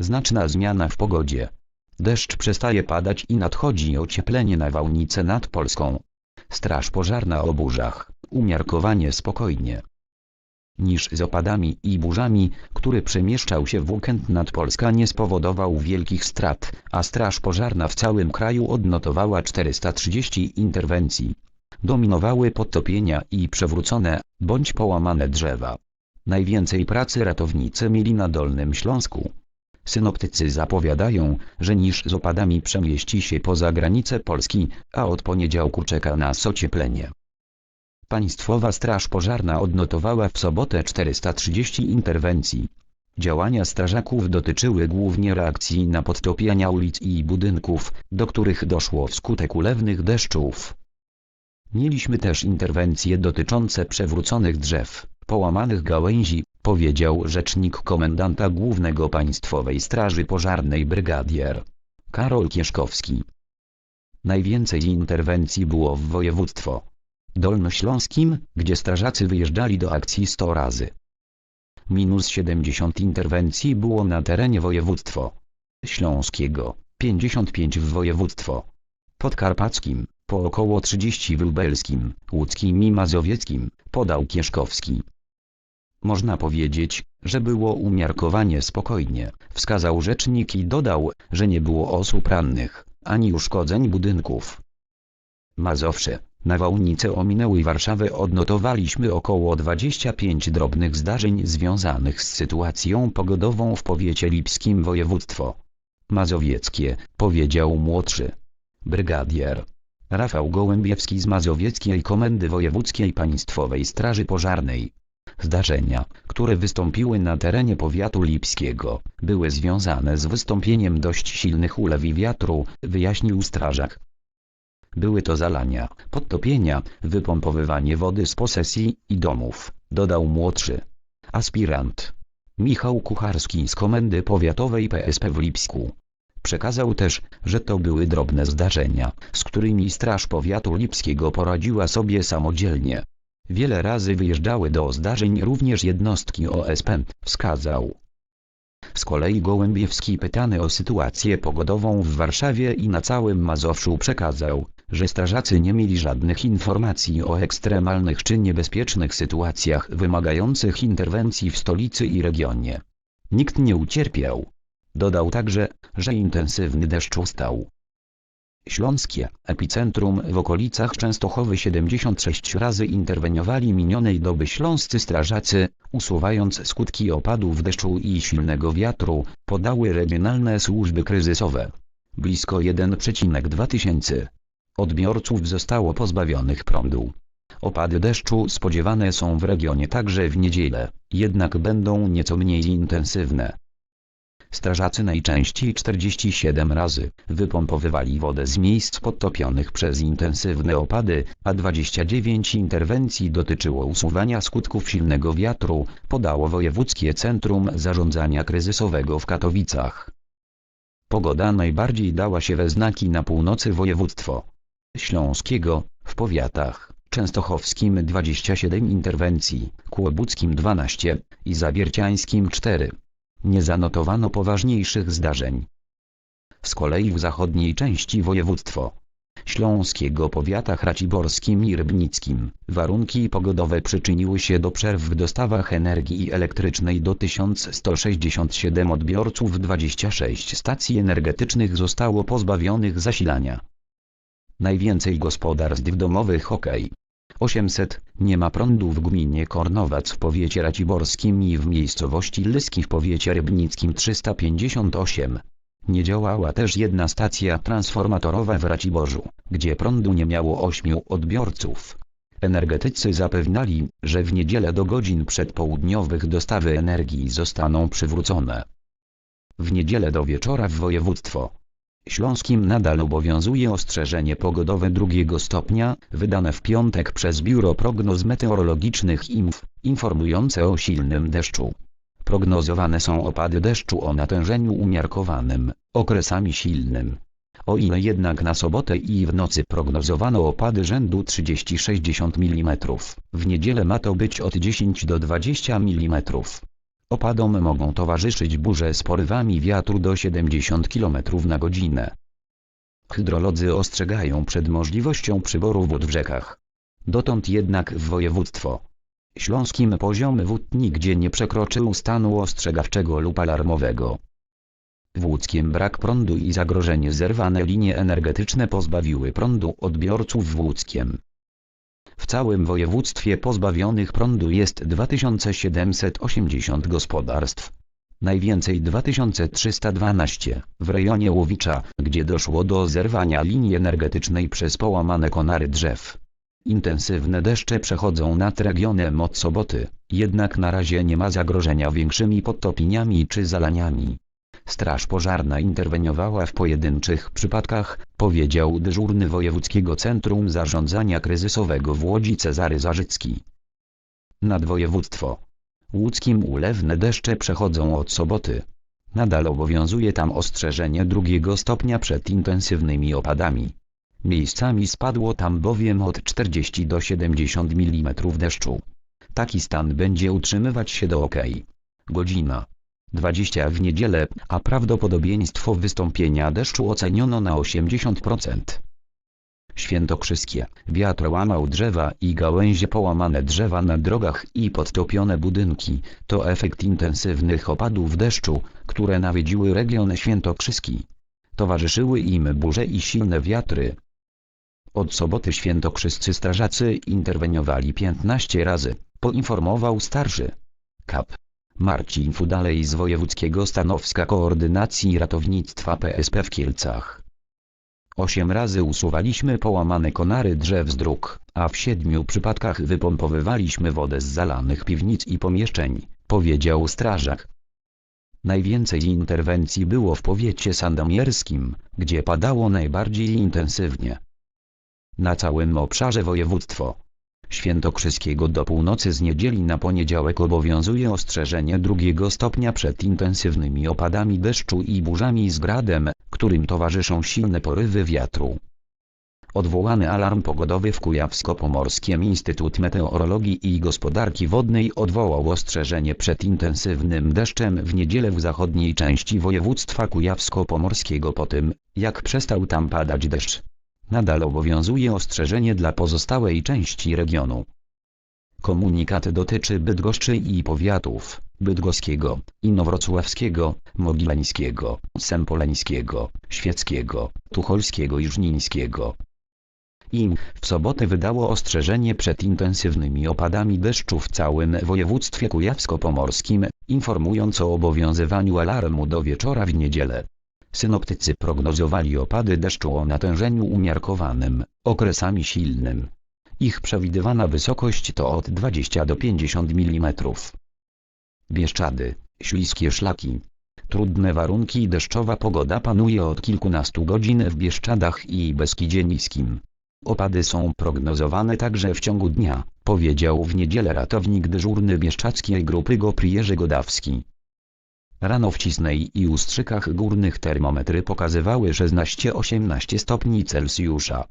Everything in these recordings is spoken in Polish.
Znaczna zmiana w pogodzie. Deszcz przestaje padać i nadchodzi ocieplenie nawałnice nad Polską. Straż pożarna o burzach, umiarkowanie spokojnie. Niż z opadami i burzami, który przemieszczał się w weekend nad Polska nie spowodował wielkich strat, a straż pożarna w całym kraju odnotowała 430 interwencji. Dominowały podtopienia i przewrócone, bądź połamane drzewa. Najwięcej pracy ratownicy mieli na Dolnym Śląsku. Synoptycy zapowiadają, że niż z opadami przemieści się poza granice Polski, a od poniedziałku czeka nas ocieplenie. Państwowa Straż Pożarna odnotowała w sobotę 430 interwencji. Działania strażaków dotyczyły głównie reakcji na podtopienia ulic i budynków, do których doszło wskutek ulewnych deszczów. Mieliśmy też interwencje dotyczące przewróconych drzew, połamanych gałęzi, powiedział rzecznik komendanta głównego Państwowej Straży Pożarnej brygadier Karol Kieszkowski. Najwięcej interwencji było w województwo dolnośląskim, gdzie strażacy wyjeżdżali do akcji 100 razy. Minus 70 interwencji było na terenie województwo śląskiego, 55 w województwo podkarpackim, po około 30 w lubelskim, łódzkim i mazowieckim, podał Kieszkowski. Można powiedzieć, że było umiarkowanie spokojnie, wskazał rzecznik i dodał, że nie było osób rannych, ani uszkodzeń budynków. Mazowsze, nawałnice ominęły Warszawę odnotowaliśmy około 25 drobnych zdarzeń związanych z sytuacją pogodową w powiecie lipskim województwo mazowieckie, powiedział młodszy brygadier. Rafał Gołębiewski z Mazowieckiej Komendy Wojewódzkiej Państwowej Straży Pożarnej. Zdarzenia, które wystąpiły na terenie powiatu lipskiego, były związane z wystąpieniem dość silnych ulew i wiatru, wyjaśnił strażak. Były to zalania, podtopienia, wypompowywanie wody z posesji i domów, dodał młodszy aspirant. Michał Kucharski z Komendy Powiatowej PSP w Lipsku. Przekazał też, że to były drobne zdarzenia, z którymi Straż Powiatu Lipskiego poradziła sobie samodzielnie. Wiele razy wyjeżdżały do zdarzeń również jednostki OSP, wskazał. Z kolei Gołębiewski pytany o sytuację pogodową w Warszawie i na całym Mazowszu przekazał, że strażacy nie mieli żadnych informacji o ekstremalnych czy niebezpiecznych sytuacjach wymagających interwencji w stolicy i regionie. Nikt nie ucierpiał. Dodał także, że intensywny deszcz ustał. Śląskie, epicentrum w okolicach Częstochowy 76 razy interweniowali minionej doby śląscy strażacy, usuwając skutki opadów deszczu i silnego wiatru, podały regionalne służby kryzysowe. Blisko 1,2 tysięcy odbiorców zostało pozbawionych prądu. Opady deszczu spodziewane są w regionie także w niedzielę, jednak będą nieco mniej intensywne. Strażacy najczęściej 47 razy wypompowywali wodę z miejsc podtopionych przez intensywne opady, a 29 interwencji dotyczyło usuwania skutków silnego wiatru, podało Wojewódzkie Centrum Zarządzania Kryzysowego w Katowicach. Pogoda najbardziej dała się we znaki na północy województwo śląskiego, w powiatach częstochowskim 27 interwencji, kłobuckim 12 i zawierciańskim 4. Nie zanotowano poważniejszych zdarzeń. Z kolei w zachodniej części województwo śląskiego powiatach raciborskim i rybnickim warunki pogodowe przyczyniły się do przerw w dostawach energii elektrycznej do 1167 odbiorców 26 stacji energetycznych zostało pozbawionych zasilania. Najwięcej gospodarstw domowych ok. 800, nie ma prądu w gminie Kornowac w powiecie raciborskim i w miejscowości Lyski w powiecie rybnickim 358. Nie działała też jedna stacja transformatorowa w Raciborzu, gdzie prądu nie miało 8 odbiorców. Energetycy zapewniali, że w niedzielę do godzin przedpołudniowych dostawy energii zostaną przywrócone. W niedzielę do wieczora w województwo Śląskim nadal obowiązuje ostrzeżenie pogodowe drugiego stopnia, wydane w piątek przez Biuro Prognoz Meteorologicznych IMF, informujące o silnym deszczu. Prognozowane są opady deszczu o natężeniu umiarkowanym, okresami silnym. O ile jednak na sobotę i w nocy prognozowano opady rzędu 30-60 mm, w niedzielę ma to być od 10 do 20 mm. Opadom mogą towarzyszyć burze z porywami wiatru do 70 km na godzinę. Hydrolodzy ostrzegają przed możliwością przyboru wód w rzekach. Dotąd jednak w województwo śląskim poziom wód nigdzie nie przekroczył stanu ostrzegawczego lub alarmowego. W brak prądu i zagrożenie zerwane linie energetyczne pozbawiły prądu odbiorców w Łódzkiem. W całym województwie pozbawionych prądu jest 2780 gospodarstw. Najwięcej 2312 w rejonie Łowicza, gdzie doszło do zerwania linii energetycznej przez połamane konary drzew. Intensywne deszcze przechodzą nad regionem od soboty, jednak na razie nie ma zagrożenia większymi podtopieniami czy zalaniami. Straż pożarna interweniowała w pojedynczych przypadkach, powiedział dyżurny Wojewódzkiego Centrum Zarządzania Kryzysowego w Łodzi Cezary Zarzycki. Nadwojewództwo. Łódzkim ulewne deszcze przechodzą od soboty. Nadal obowiązuje tam ostrzeżenie drugiego stopnia przed intensywnymi opadami. Miejscami spadło tam bowiem od 40 do 70 mm deszczu. Taki stan będzie utrzymywać się do ok. Godzina 20 w niedzielę, a prawdopodobieństwo wystąpienia deszczu oceniono na 80%. Świętokrzyskie, wiatr łamał drzewa i gałęzie połamane drzewa na drogach i podtopione budynki, to efekt intensywnych opadów deszczu, które nawiedziły region świętokrzyski. Towarzyszyły im burze i silne wiatry. Od soboty świętokrzyscy strażacy interweniowali 15 razy, poinformował starszy kap. Marcin Fudalej z Wojewódzkiego Stanowska Koordynacji Ratownictwa PSP w Kielcach. Osiem razy usuwaliśmy połamane konary drzew z dróg, a w siedmiu przypadkach wypompowywaliśmy wodę z zalanych piwnic i pomieszczeń, powiedział strażak. Najwięcej interwencji było w powiecie sandomierskim, gdzie padało najbardziej intensywnie. Na całym obszarze województwo świętokrzyskiego do północy z niedzieli na poniedziałek obowiązuje ostrzeżenie drugiego stopnia przed intensywnymi opadami deszczu i burzami z gradem, którym towarzyszą silne porywy wiatru. Odwołany alarm pogodowy w Kujawsko-Pomorskim Instytut Meteorologii i Gospodarki Wodnej odwołał ostrzeżenie przed intensywnym deszczem w niedzielę w zachodniej części województwa kujawsko-pomorskiego po tym, jak przestał tam padać deszcz. Nadal obowiązuje ostrzeżenie dla pozostałej części regionu. Komunikat dotyczy Bydgoszczy i powiatów bydgoskiego, inowrocławskiego, mogileńskiego, sempoleńskiego, świeckiego, tucholskiego i żnińskiego. IM w sobotę wydało ostrzeżenie przed intensywnymi opadami deszczu w całym województwie kujawsko-pomorskim, informując o obowiązywaniu alarmu do wieczora w niedzielę. Synoptycy prognozowali opady deszczu o natężeniu umiarkowanym, okresami silnym. Ich przewidywana wysokość to od 20 do 50 mm. Bieszczady, śliskie szlaki. Trudne warunki deszczowa pogoda panuje od kilkunastu godzin w Bieszczadach i Beskidzie Niskim. Opady są prognozowane także w ciągu dnia, powiedział w niedzielę ratownik dyżurny Bieszczadzkiej Grupy GoPri Jerzy Godawski. Rano w Cisnej i Ustrzykach górnych termometry pokazywały 16-18 stopni Celsjusza.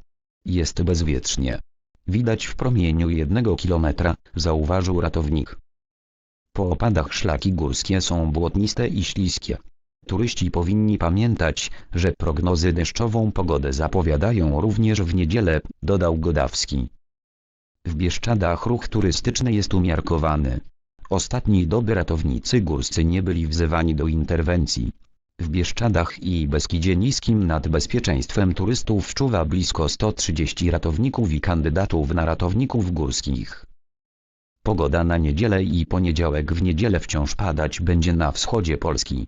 Jest bezwietrznie. Widać w promieniu jednego kilometra, zauważył ratownik. Po opadach szlaki górskie są błotniste i śliskie. Turyści powinni pamiętać, że prognozy deszczową pogodę zapowiadają również w niedzielę, dodał Godawski. W Bieszczadach ruch turystyczny jest umiarkowany. Ostatniej doby ratownicy górscy nie byli wzywani do interwencji. W Bieszczadach i Beskidzie Niskim nad bezpieczeństwem turystów czuwa blisko 130 ratowników i kandydatów na ratowników górskich. Pogoda na niedzielę i poniedziałek w niedzielę wciąż padać będzie na wschodzie Polski.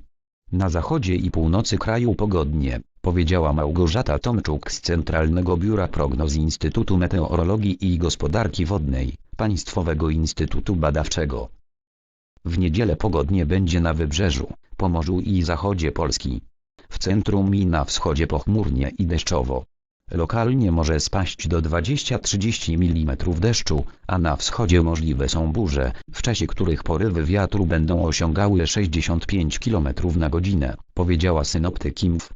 Na zachodzie i północy kraju pogodnie, powiedziała Małgorzata Tomczuk z Centralnego Biura Prognoz Instytutu Meteorologii i Gospodarki Wodnej, Państwowego Instytutu Badawczego. W niedzielę pogodnie będzie na wybrzeżu, Pomorzu i zachodzie Polski. W centrum i na wschodzie pochmurnie i deszczowo. Lokalnie może spaść do 20-30 mm deszczu, a na wschodzie możliwe są burze, w czasie których porywy wiatru będą osiągały 65 km na godzinę, powiedziała synoptyk IMF.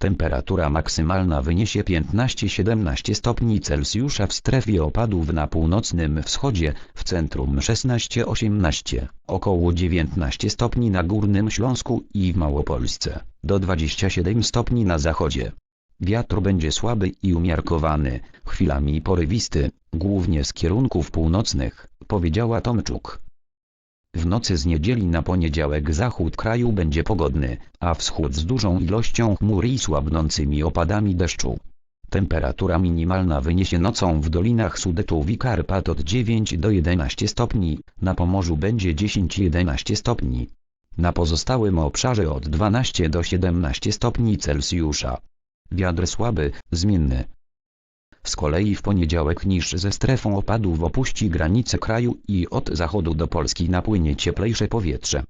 Temperatura maksymalna wyniesie 15-17 stopni Celsjusza w strefie opadów na północnym wschodzie, w centrum 16-18, około 19 stopni na Górnym Śląsku i w Małopolsce, do 27 stopni na zachodzie. Wiatr będzie słaby i umiarkowany, chwilami porywisty, głównie z kierunków północnych, powiedziała Tomczuk. W nocy z niedzieli na poniedziałek zachód kraju będzie pogodny, a wschód z dużą ilością chmur i słabnącymi opadami deszczu. Temperatura minimalna wyniesie nocą w dolinach Sudetów i Karpat od 9 do 11 stopni, na Pomorzu będzie 10-11 stopni. Na pozostałym obszarze od 12 do 17 stopni Celsjusza. Wiatr słaby, zmienny. Z kolei w poniedziałek niż ze strefą opadów opuści granice kraju i od zachodu do Polski napłynie cieplejsze powietrze.